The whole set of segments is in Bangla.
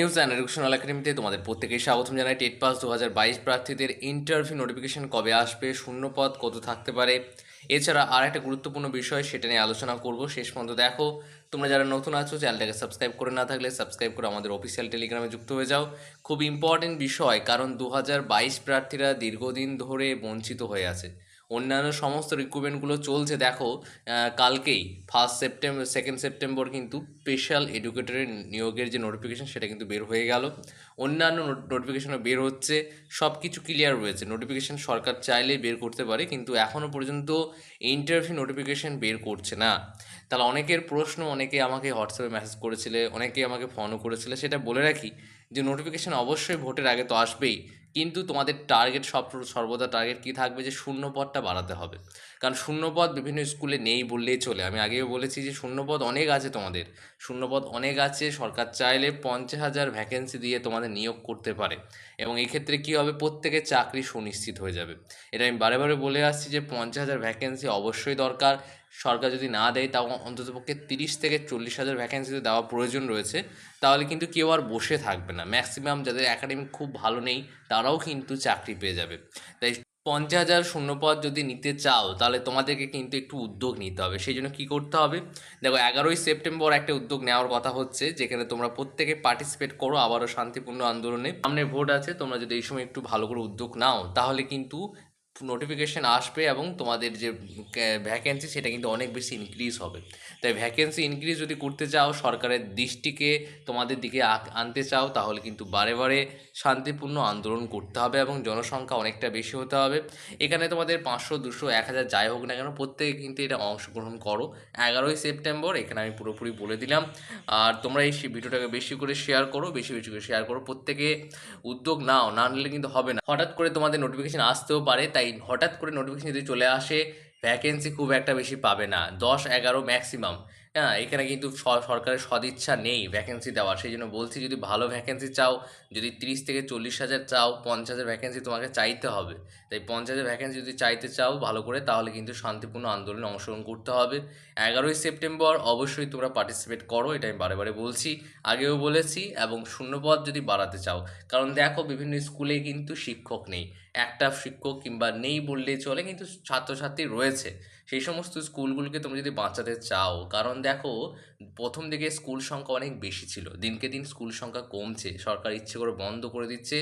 নিউজ অ্যান্ড এডুকেশনাল একাডেমিতে তোমাদের প্রত্যেকেই স্বাগতম জানাই। টেট পাস দু হাজার বাইশ প্রার্থীদের ইন্টারভিউ নোটিফিকেশন কবে আসবে, শূন্যপদ কত থাকতে পারে? এছাড়া আর একটা গুরুত্বপূর্ণ বিষয়, সেটা নিয়ে আলোচনা করব। শেষ পর্যন্ত দেখো, তোমরা যারা নতুন আছো, চ্যানেলটাকে সাবস্ক্রাইব করে না থাকলে সাবস্ক্রাইব করে আমাদের অফিসিয়াল টেলিগ্রামে যুক্ত হয়ে যাও। খুব ইম্পর্টেন্ট বিষয়, কারণ দু হাজার বাইশ প্রার্থীরা দীর্ঘদিন ধরে বঞ্চিত হয়ে আছে। অন্যান্য সমস্ত রিক্রুটমেন্টগুলো চলছে, দেখো কালকেই ফার্স্ট সেপ্টেম্বর সেকেন্ড সেপ্টেম্বর কিন্তু স্পেশাল এডুকেটরের নিয়োগের যে নোটিফিকেশন সেটা কিন্তু বের হয়ে গেল। অন্যান্য নোটিফিকেশানও বের হচ্ছে সব কিছু ক্লিয়ার রয়েছে। নোটিফিকেশন সরকার চাইলেই বের করতে পারে, কিন্তু এখনও পর্যন্ত ইন্টারভিউ নোটিফিকেশন বের করছে না। তাহলে অনেকের প্রশ্ন, অনেকে আমাকে হোয়াটসঅ্যাপে মেসেজ করেছিলে, অনেকে আমাকে ফোনও করেছিলে, সেটা বলে রাখি যে নোটিফিকেশন অবশ্যই ভোটের আগে তো আসবেই। কিন্তু তোমাদের টার্গেট সব সর্বদা টার্গেট কী থাকবে যে শূন্য পদটা বাড়াতে হবে। কারণ শূন্যপদ বিভিন্ন স্কুলে নেই বললেই চলে। আমি আগেও বলেছি যে শূন্যপদ অনেক আছে তোমাদের। শূন্যপদ অনেক আছে, সরকার চাইলে পঞ্চাশ হাজার ভ্যাকেন্সি দিয়ে তোমাদের নিয়োগ করতে পারে। এবং এই ক্ষেত্রে কী হবে? প্রত্যেকের চাকরি সুনিশ্চিত হয়ে যাবে। এটা আমি বারে বারে বলে আসছি যে পঞ্চাশ হাজার ভ্যাকেন্সি অবশ্যই দরকার। সরকার যদি না দেয়, তাও অন্ততপক্ষে তিরিশ থেকে চল্লিশ হাজার ভ্যাকেন্সিতে দেওয়া প্রয়োজন রয়েছে। তাহলে কিন্তু কেউ আর বসে থাকবে না। ম্যাক্সিমাম যাদের একাডেমি খুব ভালো নেই, তারাও কিন্তু চাকরি পেয়ে যাবে। তাই পঞ্চাশ হাজার শূন্যপদ যদি নিতে চাও, তাহলে তোমাদেরকে কিন্তু একটু উদ্যোগ নিতে হবে। সেই জন্য কী করতে হবে? দেখো, এগারোই সেপ্টেম্বর একটা উদ্যোগ নেওয়ার কথা হচ্ছে, যেখানে তোমরা প্রত্যেকে পার্টিসিপেট করো আবারও শান্তিপূর্ণ আন্দোলনে। সামনে ভোট আছে, তোমরা যদি এই সময় একটু ভালো করে উদ্যোগ নাও, তাহলে কিন্তু নোটিফিকেশন আসবে এবং তোমাদের যে ভ্যাকেন্সি সেটা কিন্তু অনেক বেশি ইনক্রিজ হবে। তাই ভ্যাকেন্সি ইনক্রিজ যদি করতে চাও, সরকারের দৃষ্টিকে তোমাদের দিকে আনতে চাও, তাহলে কিন্তু বারে বারে শান্তিপূর্ণ আন্দোলন করতে হবে এবং জনসংখ্যা অনেকটা বেশি হতে হবে। এখানে তোমাদের পাঁচশো, দুশো, এক হাজার যাই হোক না কেন, প্রত্যেকে কিন্তু এটা অংশগ্রহণ করো। এগারোই সেপ্টেম্বর, এখানে আমি পুরোপুরি বলে দিলাম। আর তোমরা এই ভিডিওটাকে বেশি করে শেয়ার করো, বেশি বেশি করে শেয়ার করো। প্রত্যেকে উদ্যোগ নাও, না নিলে কিন্তু হবে না। হঠাৎ করে তোমাদের নোটিফিকেশান আসতেও পারে, তাই হঠাৎ করে নোটিফিকেশন যদি চলে আসে ভ্যাকেন্সি খুব একটা বেশি পাবে না। দশ এগারো ম্যাক্সিমাম হ্যাঁ এখানে কিন্তু সরকারের সদিচ্ছা নেই ভ্যাকেন্সি দেওয়ার। সেই জন্য বলছি যদি ভালো ভ্যাকেন্সি চাও, যদি তিরিশ থেকে চল্লিশ হাজার চাও, পঞ্চাশ হাজার ভ্যাকেন্সি তোমাকে চাইতে হবে। তাই পঞ্চাশ হাজার ভ্যাকেন্সি যদি চাইতে চাও ভালো করে, তাহলে কিন্তু শান্তিপূর্ণ আন্দোলনে অংশগ্রহণ করতে হবে। এগারোই সেপ্টেম্বর অবশ্যই তোমরা পার্টিসিপেট করো, এটা আমি বারে বারে বলছি। আগেও বলেছি, এবং শূন্যপদ যদি বাড়াতে চাও। কারণ দেখো, বিভিন্ন স্কুলে কিন্তু শিক্ষক নেই। একটা শিক্ষক কিংবা নেই বললেই চলে, কিন্তু ছাত্রছাত্রী রয়েছে। সেই সমস্ত স্কুলগুলোকে তুমি যদি বাঁচাতে চাও, কারণ দেখো, প্রথম দিকে স্কুল সংখ্যা অনেক বেশি ছিল। দিনকে দিন স্কুল সংখ্যা কমছে, সরকার ইচ্ছে করে বন্ধ করে দিচ্ছে।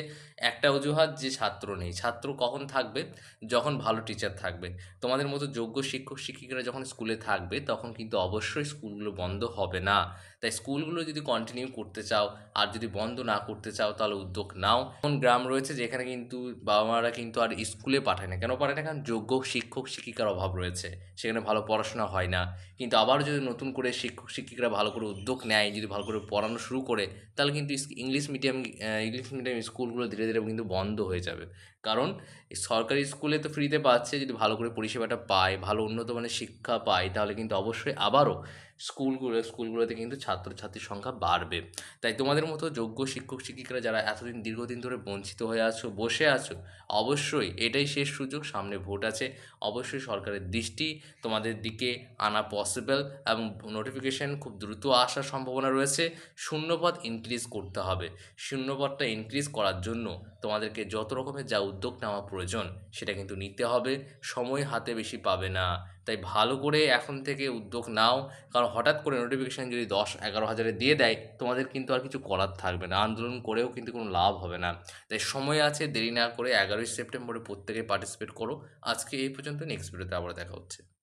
একটা অজুহাত যে ছাত্র নেই, ছাত্র কখন থাকবে? যখন ভালো টিচার থাকবে। তোমাদের মতো যোগ্য শিক্ষক, শিক্ষিকারা যখন স্কুলে থাকবে, তখন কিন্তু অবশ্যই স্কুলগুলো বন্ধ হবে না। তাই স্কুলগুলো যদি কন্টিনিউ করতে চাও, আর যদি বন্ধ না করতে চাও, তাহলে উদ্যোগ নাও। এমন গ্রাম রয়েছে যেখানে কিন্তু বাবা মারা কিন্তু আর স্কুলে পাঠায় না। কেন পাঠায় না? কারণ যোগ্য শিক্ষক শিক্ষিকার অভাব রয়েছে। সেখানে ভালো পড়াশোনা হয় না। কিন্তু আবার যদি নতুন করে শিক্ষক শিক্ষিকারা ভালো করে উদ্যোগ নেয়, যদি ভালো করে পড়ানো শুরু করে, তাহলে কিন্তু ইংলিশ মিডিয়াম ইংলিশ মিডিয়াম স্কুলগুলো ধীরে ধীরে কিন্তু বন্ধ হয়ে যাবে। কারণ সরকারি স্কুলে তো ফ্রিতে পাচ্ছে, যদি ভালো করে পরিষেবাটা পায়, ভালো উন্নত মানের শিক্ষা পায়, তাহলে কিন্তু অবশ্যই আবারও স্কুলগুলো স্কুলগুলোতে কিন্তু ছাত্রছাত্রীর সংখ্যা বাড়বে। তাই তোমাদের মতো যোগ্য শিক্ষক শিক্ষিকারা যারা এতদিন দীর্ঘদিন ধরে বঞ্চিত হয়ে আছো, বসে আছো, অবশ্যই এটাই শেষ সুযোগ, সামনে ভোট আছে। অবশ্যই সরকারের দৃষ্টি তোমাদের দিকে আনা পসিবল এবং নোটিফিকেশন খুব দ্রুত আসার সম্ভাবনা রয়েছে। শূন্যপদ ইনক্রিজ করতে হবে। শূন্যপদটা ইনক্রিজ করার জন্য তোমাদেরকে যত রকমের যা উদ্যোগ নেওয়া প্রয়োজন, সেটা কিন্তু নিতে হবে। সময় হাতে বেশি পাবে না। তাই ভালো করে এখন থেকে উদ্যোগ নাও। কারণ হঠাৎ করে নোটিফিকেশান যদি দশ এগারো হাজারে দিয়ে দেয়, তোমাদের কিন্তু আর কিছু করার থাকবে না। আন্দোলন করেও কিন্তু কোনো লাভ হবে না। তাই সময় আছে, দেরি না করে এগারোই সেপ্টেম্বরে প্রত্যেকে পার্টিসিপেট করো। আজকে এই পর্যন্ত নেক্সট ভিডিওতে আবার দেখা হচ্ছে।